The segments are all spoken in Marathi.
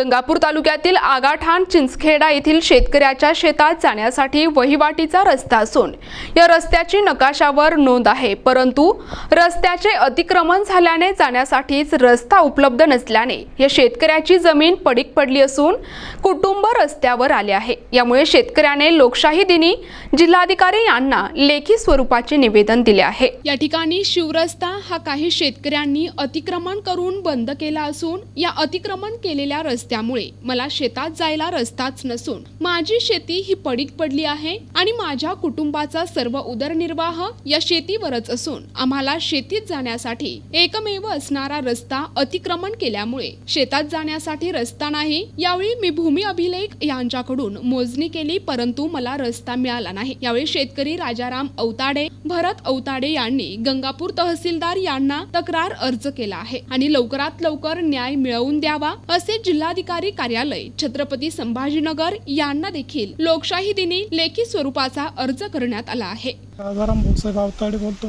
गंगापूर तालुक्यातील आगाठाण चिंचखेडा येथील शेतकऱ्याच्या शेतात जाण्यासाठी वहिवाटीचा रस्ता असून या रस्त्याची नकाशावर नोंद आहे. परंतु रस्त्याचे अतिक्रमण झाल्याने जाण्यासाठीच रस्ता उपलब्ध नसल्याने या शेतकऱ्याची जमीन पडीक पडली असून कुटुंब रस्त्यावर आले आहे. यामुळे शेतकऱ्याने लोकशाही दिनी जिल्हाधिकारी यांना लेखी स्वरूपाचे निवेदन दिले आहे. या ठिकाणी शिवरस्ता हा काही शेतकऱ्यांनी अतिक्रमण करून बंद केला असून या अतिक्रमण केलेल्या रस्त्यामुळे मला शेतात जायला रस्ताच नसून माझी शेती ही पडीक पडली आहे आणि माझ्या कुटुंबाचा सर्व उदरनिर्वाह या शेतीवरच असून आम्हाला शेतीत जाण्यासाठी एकमेव असणारा रस्ता अतिक्रमण केल्यामुळे शेतात जाण्यासाठी रस्ता नाही यावेळी मी भूमी अभिलेख यांच्याकडून मोजणी केली परंतु मला रस्ता मिळाला नाही. यावेळी शेतकरी राजाराम औताडे भरत औताडे यांनी गंगापूर तहसीलदार यांना तक्रार अर्ज केला आहे आणि लवकरात लवकर न्याय मिळवून द्यावा असे जिल्हा जिल्हाधिकारी कार्यालय छत्रपती संभाजीनगर यांना देखील लोकशाही दिनी लेखी स्वरूपाचा अर्ज करण्यात आला आहे. राजाराम भोसले गावताडे बोलतो.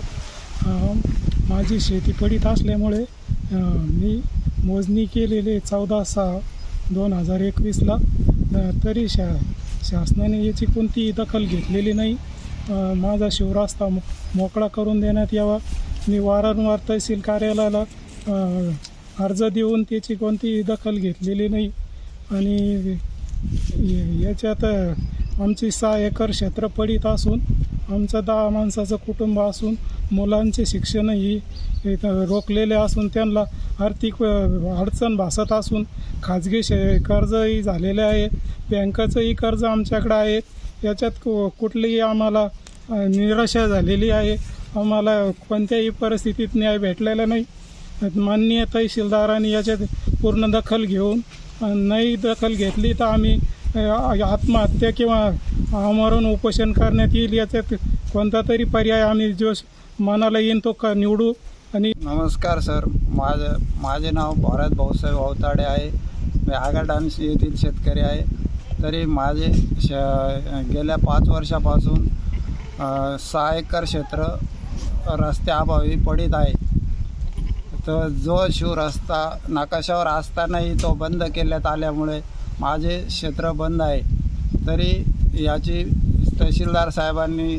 माझी शेती पडीत असल्यामुळे मी मोजणी केलेले चौदा सहा दोन हजार एकवीसला तरी शा शासनाने याची कोणतीही दखल घेतलेली नाही. माझा शिवरास्ता मोकळा करून देण्यात यावा. मी वारंवार तहसील कार्यालयाला अर्ज देऊन त्याची कोणतीही दखल घेतलेली नाही. आणि याच्यात आमची सहा एकर क्षेत्र पडीत असून आमचं दहा माणसाचं कुटुंब असून मुलांचे शिक्षणही इथं रोखलेले असून त्यांना आर्थिक अडचण भासत असून खाजगी शे कर्जही झालेले आहे. बँकाचंही कर्ज आमच्याकडं आहे. याच्यात कु कुठलीही आम्हाला निराशा झालेली आहे. आम्हाला कोणत्याही परिस्थितीत न्याय भेटलेला नाही. माननीय तहसीलदारांनी याच्यात पूर्ण दखल घेऊन नाही दखल घेतली तर आम्ही आत्महत्या किंवा आमरण उपोषण करण्यात येईल याच्यात कोणता तरी पर्याय आम्ही जो मनाला येईन तो का निवडू. आणि नमस्कार सर. माझं माझे नाव भारत भाऊसाहेब अवताडे आहे. मी आगाडान्स येथील शेतकरी आहे. तरी माझे श गेल्या पाच वर्षापासून सहा एकर क्षेत्र रस्त्याअभावी पडीत आहे. तर जो शिवरस्ता नकाशावर असतानाही तो बंद केल्यात आल्यामुळे माझे क्षेत्र बंद आहे. तरी याची तहसीलदार साहेबांनी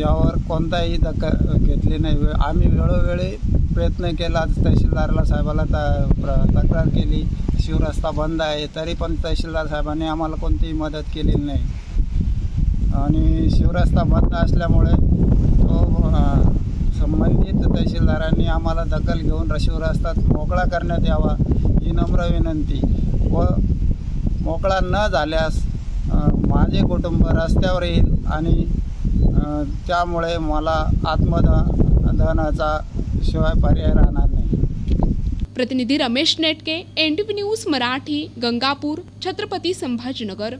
यावर कोणताही दखल घेतली नाही. आम्ही वेळोवेळी प्रयत्न केला तहसीलदारला साहेबाला त प्र- तक्रार केली शिवरस्ता बंद आहे तरी पण तहसीलदार साहेबांनी आम्हाला कोणतीही मदत केलेली नाही. आणि शिवरस्ता बंद असल्यामुळे तो संबंधित तहसीलदारांनी आम्हाला दखल घेऊन शिवरस्ता मोकळा करण्यात यावा ही नम्र विनंती. व मोकळा न झाल्यास माझे कुटुंब रस्त्यावर येईल आणि त्यामुळे मला आत्मदहनाचा शिवाय पर्याय राहणार नाही. प्रतिनिधी रमेश नेटके एन न्यूज मराठी गंगापूर छत्रपती संभाजीनगर.